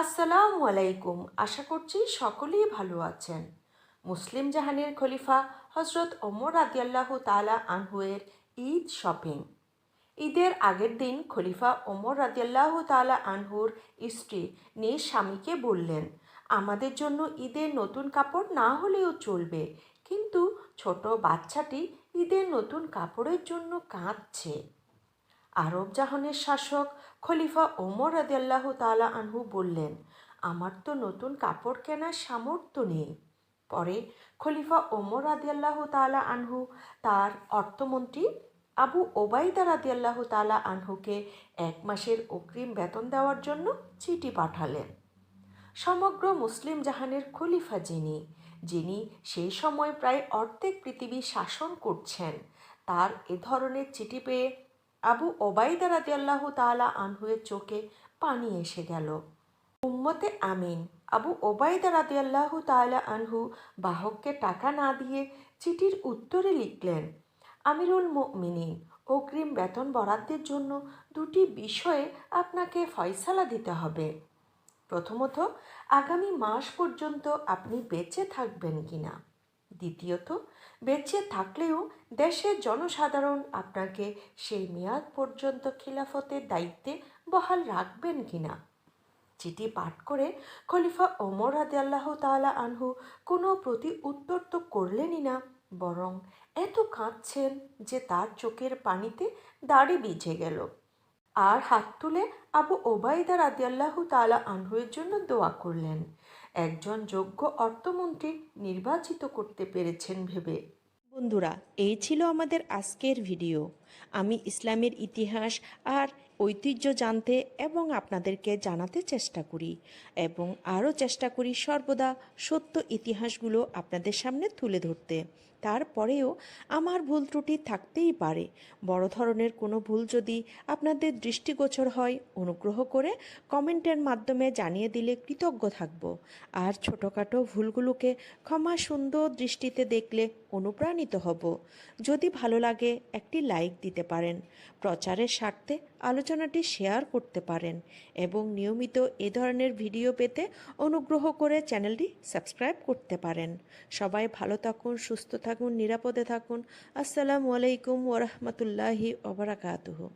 আসসালামু আলাইকুম। আশা করছি সকলেই ভালো আছেন। মুসলিম জাহানের খলিফা হজরত ওমর রাদিয়াল্লাহু তালা আনহুয়ের ঈদ শপিং। ঈদের আগের দিন খলিফা ওমর রাদিয়াল্লাহু তালা আনহুর স্ত্রী নিজ স্বামীকে বললেন, আমাদের জন্য ঈদের নতুন কাপড় না হলেও চলবে, কিন্তু ছোট বাচ্চাটি ঈদের নতুন কাপড়ের জন্য কাঁদছে। আরব জাহানের শাসক খলিফা ওমর রাদিয়াল্লাহ তালা আনহু বললেন, আমার তো নতুন কাপড় কেনার সামর্থ্য নেই। পরে খলিফা ওমর রাদিয়াল্লাহ তালা আনহু তার অর্থমন্ত্রী আবু ওবাইদা রাদিয়াল্লাহ তালা আনহুকে এক মাসের অগ্রিম বেতন দেওয়ার জন্য চিঠি পাঠালেন। সমগ্র মুসলিম জাহানের খলিফা যিনি যিনি সেই সময় প্রায় অর্ধেক পৃথিবী শাসন করছেন, তার এ ধরনের চিঠি পেয়ে আবু ওবাইদা রাদিয়াল্লাহু তাআলা আনহুয়ের চোখে পানি এসে গেল। উম্মতে আমিন, আবু ওবাইদা রাদিয়াল্লাহু তাআলা আনহু বাহককে টাকা না দিয়ে চিঠির উত্তরে লিখলেন, আমিরুল মুমিনিন, অগ্রিম বেতন বরাদ্দের জন্য দুটি বিষয়ে আপনাকে ফয়সালা দিতে হবে। প্রথমত, আগামী মাস পর্যন্ত আপনি বেঁচে থাকবেন কিনা? দ্বিতীয়ত, বেঁচে থাকলেও দেশের জনসাধারণ আপনাকে সেই মেয়াদ পর্যন্ত খিলাফতের দায়িত্বে বহাল রাখবেন কিনা? চিঠি পাঠ করে খলিফা ওমর রাদে আল্লাহ তালা আনহু কোনো প্রতি উত্তর তো করলেনই না, বরং এত কাঁদছেন যে তার চোখের পানিতে দাড়ি ভিজে গেল। আর হাত তুলে আবু ওবায়দা রাদিয়াল্লাহু তালা আনহুয়ের জন্য দোয়া করলেন। একজন যোগ্য অর্থমন্ত্রী নির্বাচিত করতে পেরেছেন ভেবে। বন্ধুরা, এই ছিল আমাদের আজকের ভিডিও। আমি ইসলামের ইতিহাস আর ঐতিহ্য জানতে এবং আপনাদেরকে জানাতে চেষ্টা করি এবং আরও চেষ্টা করি সর্বদা সত্য ইতিহাসগুলো আপনাদের সামনে তুলে ধরতে। তারপরেও আমার ভুল ত্রুটি থাকতেই পারে। বড় ধরনের কোনো ভুল যদি আপনাদের দৃষ্টিগোচর হয়, অনুগ্রহ করে কমেন্টের মাধ্যমে জানিয়ে দিলে কৃতজ্ঞ থাকব। আর ছোটোখাটো ভুলগুলোকে ক্ষমা সুন্দর দৃষ্টিতে দেখলে অনুপ্রাণিত হব। যদি ভালো লাগে, একটি লাইক দিতে পারেন, প্রচারের স্বার্থে আলোচনাটি শেয়ার করতে পারেন এবং নিয়মিত এ ধরনের ভিডিও পেতে অনুগ্রহ করে চ্যানেলটি সাবস্ক্রাইব করতে পারেন। সবাই ভালো থাকুন, সুস্থ থাকুন নিরাপদে থাকুন। আসসালামু আলাইকুম ওরহমতুল্লাহি ওবরাকাতুহু